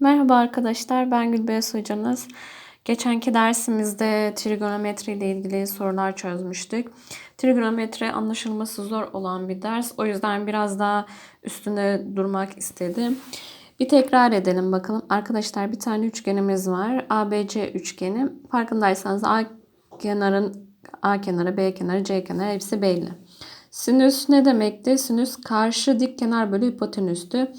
Merhaba arkadaşlar, ben Gülbeyaz hocanız. Geçenki dersimizde trigonometri ile ilgili sorular çözmüştük. Trigonometri anlaşılması zor olan bir ders. O yüzden biraz daha üstünde durmak istedim. Bir tekrar edelim bakalım. Arkadaşlar bir tane üçgenimiz var. ABC üçgeni. Farkındaysanız A kenarın A kenarı, B kenarı, C kenarı hepsi belli. Sinüs ne demekti? Sinüs karşı dik kenar bölü hipotenüstü.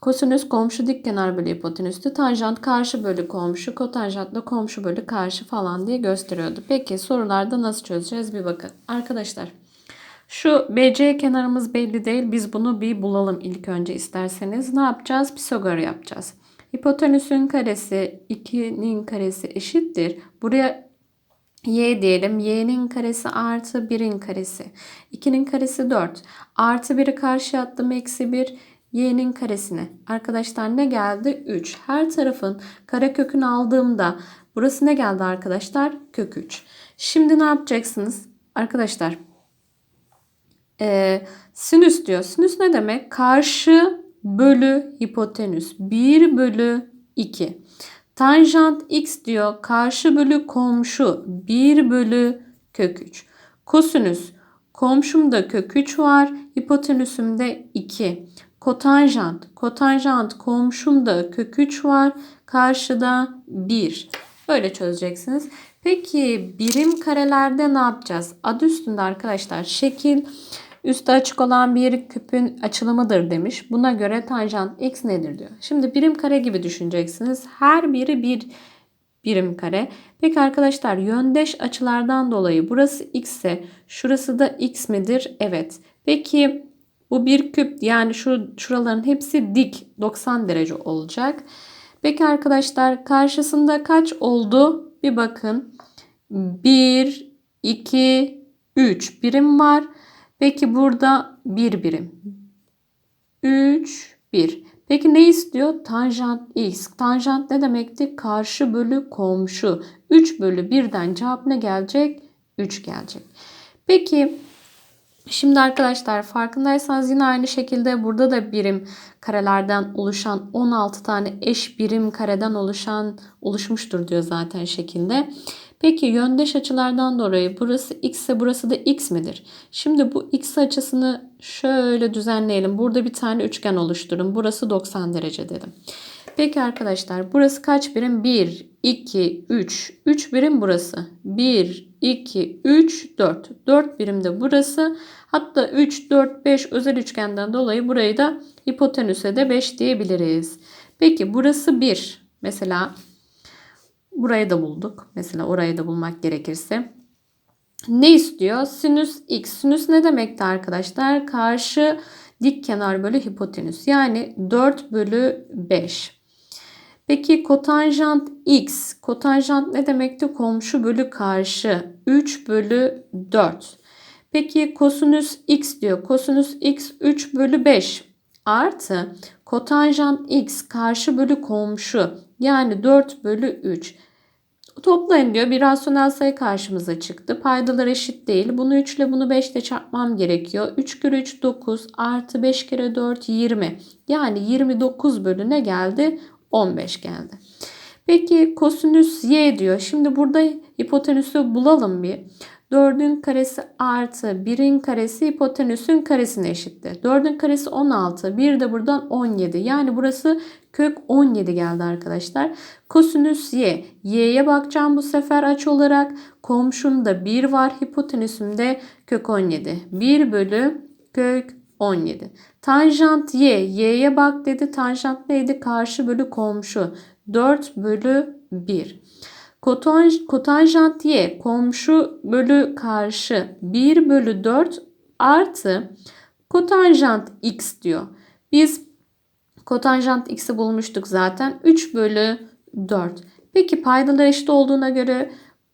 Kosinüs komşu dik kenar bölü hipotenüstü, tanjant karşı bölü komşu, kotanjantla komşu bölü karşı falan diye gösteriyordu. Peki sorularda nasıl çözeceğiz bir bakın. Arkadaşlar şu BC kenarımız belli değil. Biz bunu bir bulalım ilk önce isterseniz. Ne yapacağız? Pisagor yapacağız. Hipotenüsün karesi 2'nin karesi eşittir. Buraya y diyelim. y'nin karesi artı 1'in karesi. 2'nin karesi 4. Artı 1'i karşıya attım. Eksi 1 y'nin karesine. Arkadaşlar ne geldi? 3. Her tarafın karekökünü aldığımda burası ne geldi arkadaşlar? Kök 3. Şimdi ne yapacaksınız? Arkadaşlar e, sinüs diyor. Sinüs ne demek? Karşı bölü hipotenüs. 1 bölü 2. Tanjant x diyor. Karşı bölü komşu. 1 bölü kök 3. Kosinüs. Komşumda kök 3 var. Hipotenüsümde 2. Kotanjant. Kotanjant komşumda kök 3 var. Karşıda 1. Böyle çözeceksiniz. Peki birim karelerde ne yapacağız? Adı üstünde arkadaşlar şekil üstü açık olan bir küpün açılımıdır demiş. Buna göre tanjant x nedir diyor. Şimdi birim kare gibi düşüneceksiniz. Her biri bir birim kare. Peki arkadaşlar yöndeş açılardan dolayı burası x ise şurası da x midir? Evet. Peki bu bir küp yani şu şuraların hepsi dik 90 derece olacak. Peki arkadaşlar karşısında kaç oldu? Bir bakın. 1, 2, 3 birim var. Peki burada 1 birim. 3, 1. Peki ne istiyor? Tanjant x. Tanjant ne demekti? Karşı bölü komşu. 3 bölü 1'den cevap ne gelecek? 3 gelecek. Peki Şimdi arkadaşlar farkındaysanız yine aynı şekilde burada da birim karelerden oluşan 16 tane eş birim kareden oluşan oluşmuştur diyor zaten şekilde. Peki yöndeş açılardan dolayı burası x ise burası da x midir? Şimdi bu x açısını şöyle düzenleyelim. Burada bir tane üçgen oluşturun. Burası 90 derece dedim. Peki arkadaşlar burası kaç birim? 1, 2, 3. 3 birim burası. 1, 2, 3, 4. 4 birim de burası. Hatta 3, 4, 5 özel üçgenden dolayı burayı da hipotenüse de 5 diyebiliriz. Peki burası 1. Mesela burayı da bulduk. Mesela orayı da bulmak gerekirse. Ne istiyor? Sinüs x. Sinüs ne demekti arkadaşlar? Karşı dik kenar bölü hipotenüs. Yani 4 bölü 5. Peki kotanjant x. Kotanjant ne demekti? Komşu bölü karşı. 3 bölü 4. Peki kosinüs x diyor. Kosinüs x 3 bölü 5 artı kotanjant x karşı bölü komşu yani 4 bölü 3. Toplayın diyor. Bir rasyonel sayı karşımıza çıktı. Paydalar eşit değil. Bunu 3 ile bunu 5 ile çarpmam gerekiyor. 3 kere 3 9 artı 5 kere 4 20. Yani 29 bölü ne geldi? 15 geldi. Peki kosinüs y diyor. Şimdi burada hipotenüsü bulalım bir. 4'ün karesi artı 1'in karesi hipotenüsün karesine eşitti. 4'ün karesi 16. 1 de buradan 17. Yani burası kök 17 geldi arkadaşlar. Kosinüs y. Y'ye bakacağım bu sefer aç olarak. Komşumda 1 var. Hipotenüsümde kök 17. 1 bölü kök 17. Tanjant y. Y'ye bak dedi. Tanjant neydi? Karşı bölü komşu. 4 bölü 1. Kotanjant y komşu bölü karşı 1 bölü 4 artı kotanjant x diyor. Biz kotanjant x'i bulmuştuk zaten. 3 bölü 4. Peki paydalar eşit olduğuna göre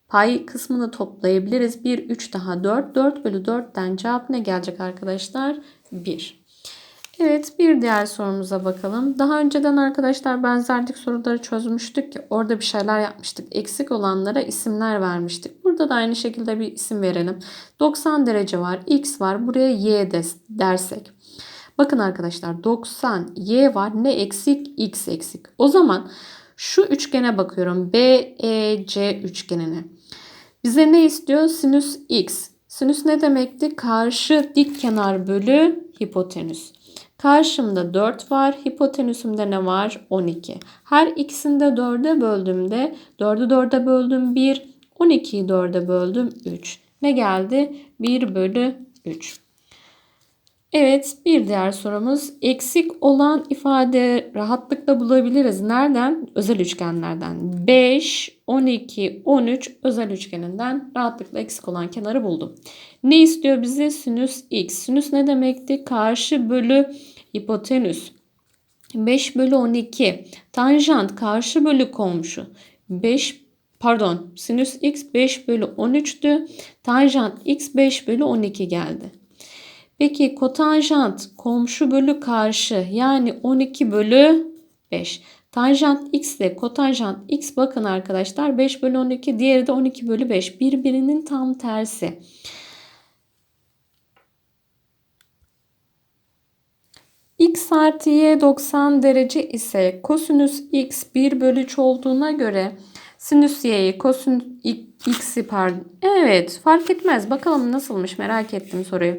pay kısmını toplayabiliriz. 1, 3 daha 4. 4 bölü 4'ten cevap ne gelecek arkadaşlar? 1. Evet bir diğer sorumuza bakalım. Daha önceden arkadaşlar benzerlik soruları çözmüştük ki orada bir şeyler yapmıştık. Eksik olanlara isimler vermiştik. Burada da aynı şekilde bir isim verelim. 90 derece var, x var, buraya y dersek. Bakın arkadaşlar 90 y var ne eksik x eksik. O zaman şu üçgene bakıyorum. BEC üçgenine. Bize ne istiyor? Sinüs x. Sinüs ne demekti? Karşı dik kenar bölü hipotenüs. Karşımda 4 var. Hipotenüsümde ne var? 12. Her ikisini de 4'e böldüğümde 4'ü 4'e böldüm 1. 12'yi 4'e böldüm 3. Ne geldi? 1 bölü 3. Evet bir diğer sorumuz eksik olan ifade rahatlıkla bulabiliriz. Nereden? Özel üçgenlerden. 5, 12, 13 özel üçgeninden rahatlıkla eksik olan kenarı buldum. Ne istiyor bize? Sinüs x. Sinüs ne demekti? Karşı bölü hipotenüs. 5 bölü 12. Tanjant karşı bölü komşu. 5 pardon sinüs x 5 bölü 13'tü. Tanjant x 5 bölü 12 geldi. Peki kotanjant komşu bölü karşı yani 12 bölü 5. Tanjant x ile kotanjant x bakın arkadaşlar 5 bölü 12 diğeri de 12 bölü 5 birbirinin tam tersi. x artı y 90 derece ise kosinüs x 1 bölü 3 olduğuna göre sinüs y'yi kosinüs x'i pardon. Evet fark etmez bakalım nasılmış merak ettim soruyu.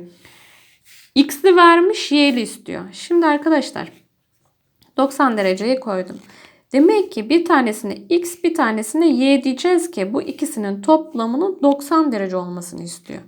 X'li vermiş Y'li istiyor. Şimdi arkadaşlar 90 dereceye koydum. Demek ki bir tanesine X bir tanesine Y diyeceğiz ki bu ikisinin toplamının 90 derece olmasını istiyor.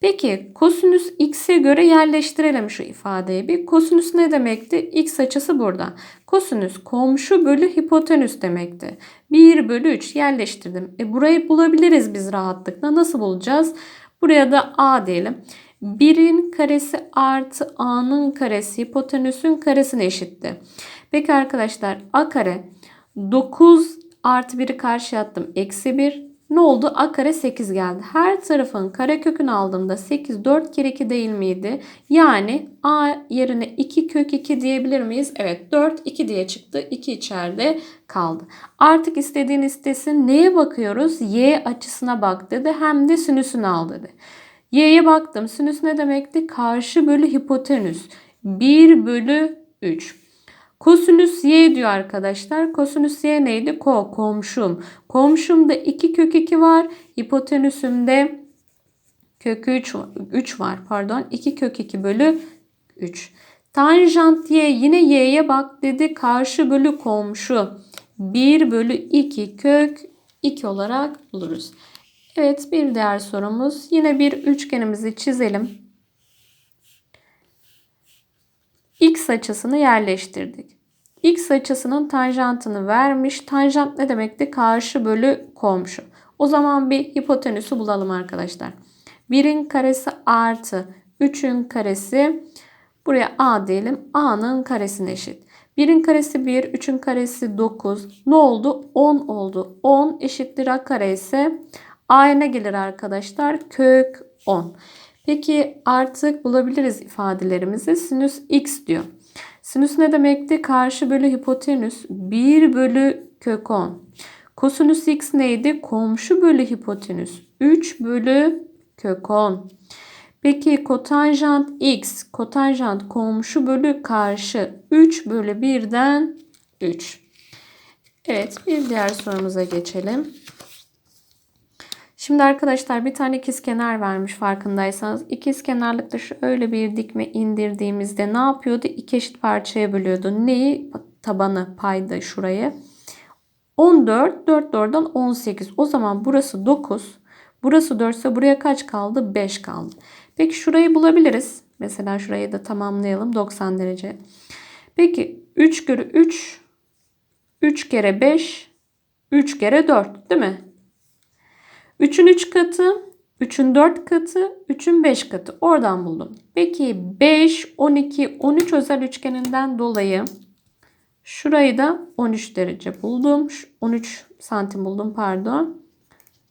Peki kosinüs x'e göre yerleştirelim şu ifadeyi bir. Kosinüs ne demekti? X açısı burada. Kosinüs komşu bölü hipotenüs demekti. 1 bölü 3 yerleştirdim. E burayı bulabiliriz biz rahatlıkla. Nasıl bulacağız? Buraya da A diyelim. 1'in karesi artı a'nın karesi hipotenüsün karesine eşitti. Peki arkadaşlar a kare 9 artı 1'i karşıya attım. Eksi 1. Ne oldu? A kare 8 geldi. Her tarafın kare kökünü aldığımda 8 4 kere 2 değil miydi? Yani A yerine 2 kök 2 diyebilir miyiz? Evet 4 2 diye çıktı. 2 içeride kaldı. Artık istediğin istesin. Neye bakıyoruz? Y açısına bak dedi. Hem de sinüsünü al dedi. Y'ye baktım. Sinüs ne demekti? Karşı bölü hipotenüs. 1 bölü 3. Kosinüs y diyor arkadaşlar. Kosinüs y neydi? Ko, komşum. Komşumda 2 kök 2 var. Hipotenüsümde kök 3, 3 var. Pardon. 2 kök 2 bölü 3. Tanjant y yine y'ye bak dedi. Karşı bölü komşu. 1 bölü 2 kök 2 olarak buluruz. Evet bir diğer sorumuz. Yine bir üçgenimizi çizelim. X açısını yerleştirdik. X açısının tanjantını vermiş. Tanjant ne demekti? Karşı bölü komşu. O zaman bir hipotenüsü bulalım arkadaşlar. 1'in karesi artı 3'ün karesi buraya A diyelim. A'nın karesine eşit. 1'in karesi 1, 3'ün karesi 9. Ne oldu? 10 oldu. 10 eşittir A kare ise Ne gelir arkadaşlar? Kök 10. Peki artık bulabiliriz ifadelerimizi. Sinüs x diyor. Sinüs ne demekti? Karşı bölü hipotenüs 1 bölü kök 10. Kosinüs x neydi? Komşu bölü hipotenüs 3 bölü kök 10. Peki kotanjant x, kotanjant komşu bölü karşı 3 bölü 1'den 3. Evet bir diğer sorumuza geçelim. Şimdi arkadaşlar bir tane ikizkenar vermiş farkındaysanız. İkizkenarlıkta şöyle bir dikme indirdiğimizde ne yapıyordu? İki eşit parçaya bölüyordu. Neyi? Tabanı payda şurayı. 14, 4 oradan 18. O zaman burası 9. Burası 4 ise buraya kaç kaldı? 5 kaldı. Peki şurayı bulabiliriz. Mesela şurayı da tamamlayalım 90 derece. Peki 3 kere 3 3 kere 5 3 kere 4 değil mi? 3'ün 3 katı, 3'ün 4 katı, 3'ün 5 katı. Oradan buldum. Peki 5, 12, 13 özel üçgeninden dolayı şurayı da 13 derece buldum. 13 santim buldum pardon.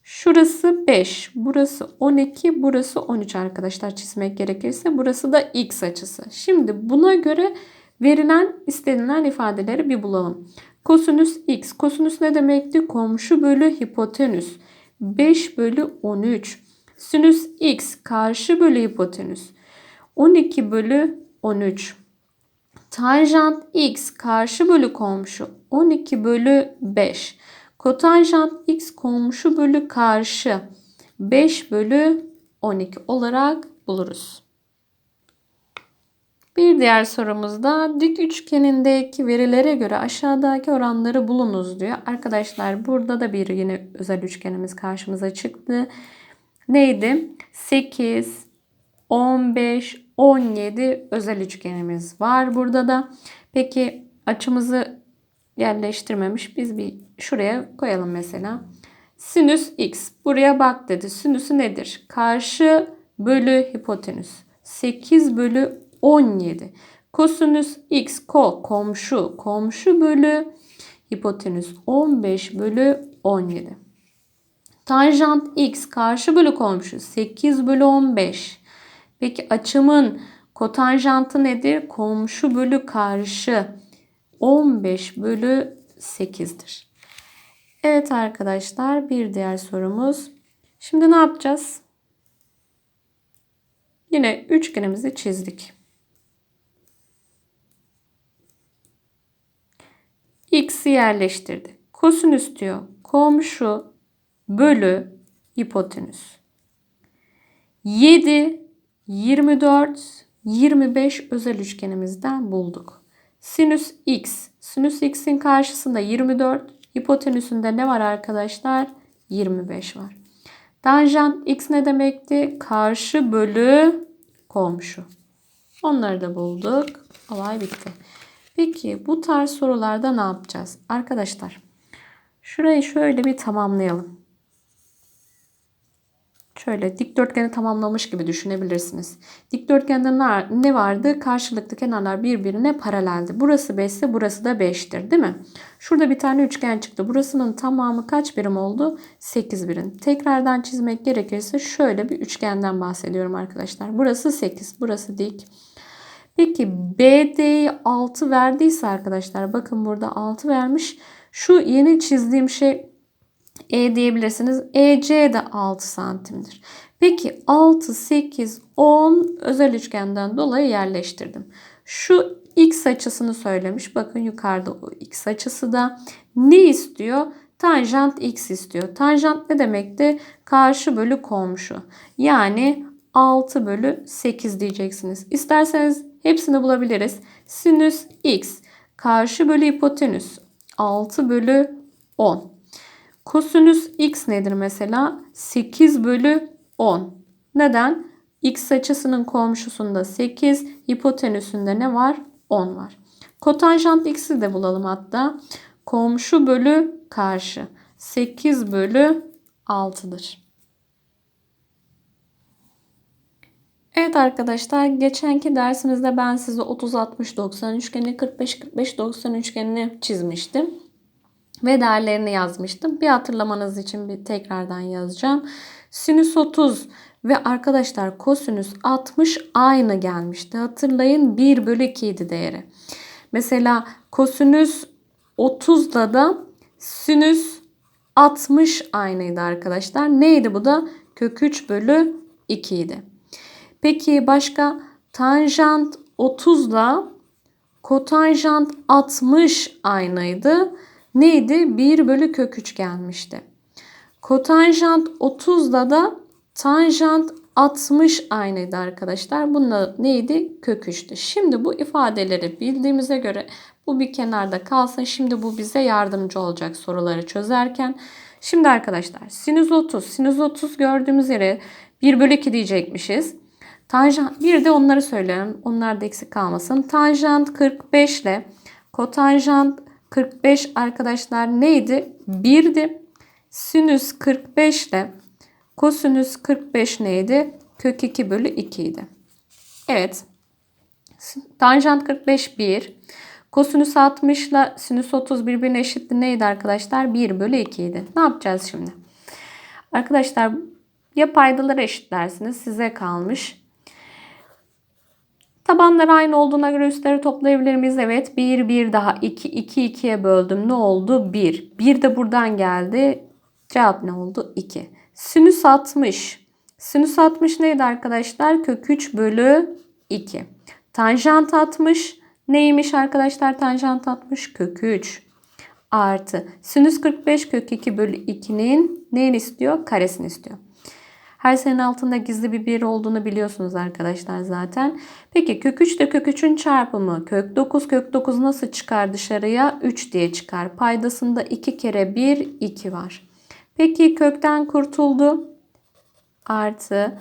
Şurası 5, burası 12, burası 13 arkadaşlar çizmek gerekirse. Burası da x açısı. Şimdi buna göre verilen istenilen ifadeleri bir bulalım. Kosinüs x. Kosinüs ne demekti? Komşu bölü hipotenüs. 5 bölü 13. Sinüs x karşı bölü hipotenüs. 12 bölü 13. Tanjant x karşı bölü komşu 12 bölü 5. Kotanjant x komşu bölü karşı 5 bölü 12 olarak buluruz. Bir diğer sorumuzda dik üçgenindeki verilere göre aşağıdaki oranları bulunuz diyor. Arkadaşlar burada da bir yine özel üçgenimiz karşımıza çıktı. Neydi? 8, 15, 17 özel üçgenimiz var burada da. Peki açımızı yerleştirmemiş. Biz bir şuraya koyalım mesela. Sinüs x. Buraya bak dedi. Sinüsü nedir? Karşı bölü hipotenüs. 8 bölü 17. Kosinüs x ko komşu. Komşu bölü hipotenüs 15 bölü 17. Tanjant x karşı bölü komşu 8 bölü 15. Peki açımın kotanjantı nedir? Komşu bölü karşı 15 bölü 8'dir. Evet arkadaşlar bir diğer sorumuz. Şimdi ne yapacağız? Yine üçgenimizi çizdik. X'i yerleştirdik. Kosinüs diyor. Komşu bölü hipotenüs. 7, 24, 25 özel üçgenimizden bulduk. Sinüs x. Sinüs x'in karşısında 24. Hipotenüsünde ne var arkadaşlar? 25 var. Tanjant x ne demekti? Karşı bölü komşu. Onları da bulduk. Olay bitti. Peki bu tarz sorularda ne yapacağız? Arkadaşlar şurayı şöyle bir tamamlayalım. Şöyle dikdörtgeni tamamlamış gibi düşünebilirsiniz. Dikdörtgende ne vardı? Karşılıklı kenarlar birbirine paraleldi. Burası 5 ise burası da 5'tir değil mi? Şurada bir tane üçgen çıktı. Burasının tamamı kaç birim oldu? 8 birim. Tekrardan çizmek gerekirse şöyle bir üçgenden bahsediyorum arkadaşlar. Burası 8, burası dik. Peki BD'yi 6 verdiyse arkadaşlar bakın burada 6 vermiş. Şu yeni çizdiğim şey e diyebilirsiniz. EC de 6 santimdir. Peki 6, 8, 10 özel üçgenden dolayı yerleştirdim. Şu x açısını söylemiş. Bakın yukarıda o x açısı da ne istiyor? Tanjant x istiyor. Tanjant ne demekti? Karşı bölü komşu. Yani 6 bölü 8 diyeceksiniz. İsterseniz hepsini bulabiliriz. Sinüs x karşı bölü hipotenüs 6 bölü 10. Kosinüs x nedir mesela? 8 bölü 10. Neden? X açısının komşusunda 8, hipotenüsünde ne var? 10 var. Kotanjant x'i de bulalım hatta. Komşu bölü karşı. 8 bölü 6'dır. Evet arkadaşlar geçenki dersimizde ben size 30-60-90 üçgeni 45-45-90 üçgenini çizmiştim ve değerlerini yazmıştım. Bir hatırlamanız için bir tekrardan yazacağım. Sinüs 30 ve arkadaşlar kosinüs 60 aynı gelmişti. Hatırlayın 1 bölü 2 idi değeri. Mesela kosinüs 30'da da sinüs 60 aynıydı arkadaşlar. Neydi bu da? Kök 3 bölü 2 idi. Peki başka tanjant 30 ile kotanjant 60 aynıydı neydi? 1 bölü kök 3 gelmişti. Kotanjant 30'da da tanjant 60 aynıydı arkadaşlar. Bununla neydi? Kök 3'tü. Şimdi bu ifadeleri bildiğimize göre bu bir kenarda kalsın. Şimdi bu bize yardımcı olacak soruları çözerken. Şimdi arkadaşlar sinüs 30. Sinüs 30 gördüğümüz yere 1 bölü 2 diyecekmişiz. Tanjant bir de onları söyleyelim. Onlar da eksik kalmasın. Tanjant 45 ile kotanjant 45 arkadaşlar neydi? 1'di. Sinüs 45 ile kosinüs 45 neydi? Kök 2 bölü 2 idi. Evet. Tanjant 45 1. Kosinüs 60 ile sinüs 30 birbirine eşitti. Neydi arkadaşlar? 1 bölü 2 idi. Ne yapacağız şimdi? Arkadaşlar ya paydaları eşitlersiniz. Size kalmış. Tabanlar aynı olduğuna göre üstleri toplayabilir miyiz? Evet. 1, 1 daha 2, 2, 2'ye böldüm. Ne oldu? 1. 1 de buradan geldi. Cevap ne oldu? 2. Sinüs 60. Sinüs 60 neydi arkadaşlar? Kök 3 bölü 2. Tanjant 60 Neymiş arkadaşlar tanjant 60? Kök 3 artı sinüs 45 kök 2 bölü 2'nin neyini istiyor? Karesini istiyor. Her senin altında gizli bir bir olduğunu biliyorsunuz arkadaşlar zaten. Peki kök 3 de kök 3'ün çarpımı. Kök 9 kök 9 nasıl çıkar dışarıya? 3 diye çıkar. Paydasında 2 kere 1 2 var. Peki kökten kurtuldu. Artı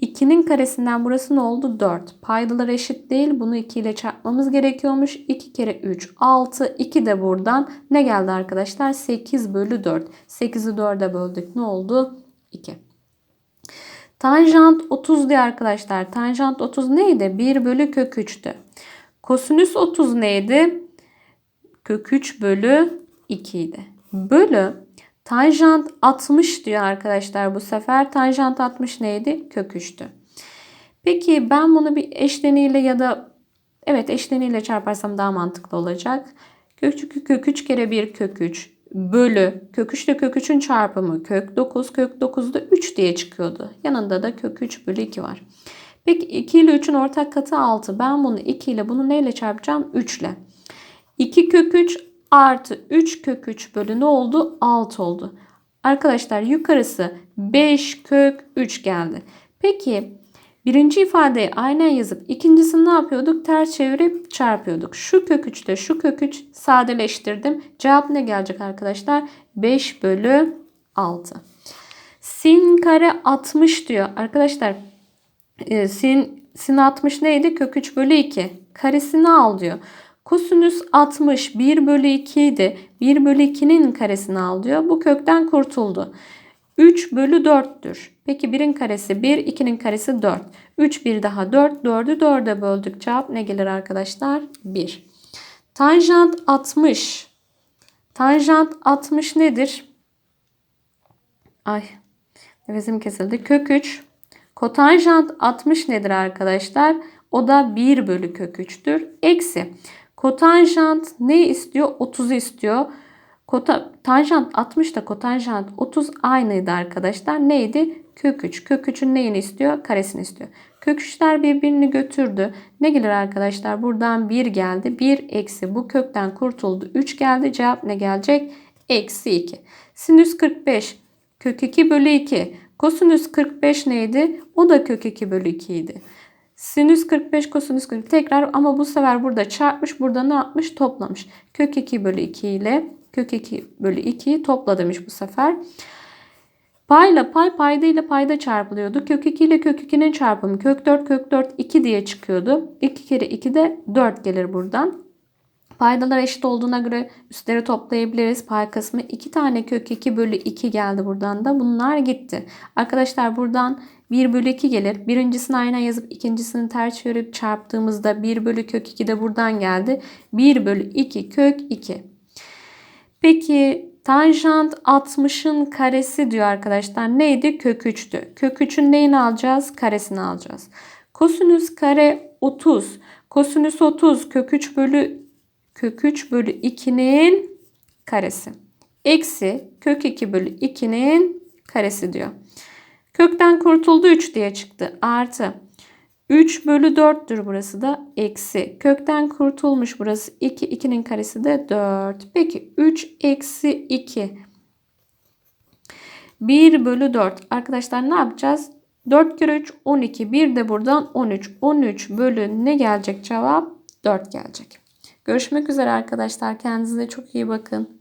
2'nin karesinden burası ne oldu? 4. Paydalar eşit değil. Bunu 2 ile çarpmamız gerekiyormuş. 2 kere 3 6. 2 de buradan ne geldi arkadaşlar? 8 bölü 4. 8'i 4'e böldük. Ne oldu? 2. Tanjant 30 diye arkadaşlar. Tanjant 30 neydi? 1 bölü kök 3'tü. Kosinüs 30 neydi? Kök 3 bölü 2 idi. Bölü tanjant 60 diyor arkadaşlar bu sefer. Tanjant 60 neydi? Kök 3'tü. Peki ben bunu bir eşleniyle ya da evet eşleniyle çarparsam daha mantıklı olacak. Kök, kök 3 kere 1 kök 3 bölü kök 3 ile kök 3'ün çarpımı kök 9 kök 9'da 3 diye çıkıyordu. Yanında da kök 3 bölü 2 var. Peki 2 ile 3'ün ortak katı 6. Ben bunu 2 ile bunu neyle çarpacağım? 3 ile. 2 kök 3 artı 3 kök 3 bölü ne oldu? 6 oldu. Arkadaşlar yukarısı 5 kök 3 geldi. Peki birinci ifadeyi aynen yazıp ikincisini ne yapıyorduk? Ters çevirip çarpıyorduk. Şu kök 3'te şu kök 3 sadeleştirdim. Cevap ne gelecek arkadaşlar? 5 bölü 6. Sin kare 60 diyor. Arkadaşlar e, sin, sin 60 neydi? Kök 3 bölü 2. Karesini al diyor. Kosinüs 60 1 bölü 2 idi. 1 bölü 2'nin karesini al diyor. Bu kökten kurtuldu. 3 bölü 4'tür. Peki 1'in karesi 1, 2'nin karesi 4. 3 bir daha 4, 4'ü 4'e böldük. Cevap ne gelir arkadaşlar? 1. Tanjant 60. Tanjant 60 nedir? Ay nefesim kesildi. Kök 3. Kotanjant 60 nedir arkadaşlar? O da 1 bölü kök 3'tür. Eksi. Kotanjant ne istiyor? 30'u istiyor. Kota, tanjant 60 da kotanjant 30 aynıydı arkadaşlar. Neydi? Kök 3. Kök 3'ün neyini istiyor? Karesini istiyor. Kök 3'ler birbirini götürdü. Ne gelir arkadaşlar? Buradan 1 geldi. 1 eksi bu kökten kurtuldu. 3 geldi. Cevap ne gelecek? Eksi 2. Sinüs 45. Kök 2 bölü 2. Kosinüs 45 neydi? O da kök 2 bölü 2 idi. Sinüs 45 kosinüs 40 tekrar ama bu sefer burada çarpmış. Burada ne yapmış? Toplamış. Kök 2 bölü 2 ile kök 2 bölü 2'yi topla demiş bu sefer. Payla pay payda ile payda çarpılıyordu. Kök 2 ile kök 2'nin çarpımı kök 4 kök 4 2 diye çıkıyordu. 2 kere 2 de 4 gelir buradan. Paydalar eşit olduğuna göre üstleri toplayabiliriz. Pay kısmı 2 tane kök 2 bölü 2 geldi buradan da. Bunlar gitti. Arkadaşlar buradan 1 bölü 2 gelir. Birincisini aynen yazıp ikincisini ters çevirip çarptığımızda 1 bölü kök 2 de buradan geldi. 1 bölü 2 kök 2. Peki tanjant 60'ın karesi diyor arkadaşlar. Neydi? Kök 3'tü. Kök 3'ün neyini alacağız? Karesini alacağız. Kosinüs kare 30. Kosinüs 30 kök 3 bölü kök 3 bölü 2'nin karesi. Eksi kök 2 bölü 2'nin karesi diyor. Kökten kurtuldu 3 diye çıktı. Artı 3 bölü 4'tür burası da eksi. Kökten kurtulmuş burası 2. 2'nin karesi de 4. Peki 3 eksi 2. 1 bölü 4. Arkadaşlar ne yapacağız? 4 kere 3 12. Bir de buradan 13. 13 bölü ne gelecek cevap? 4 gelecek. Görüşmek üzere arkadaşlar. Kendinize çok iyi bakın.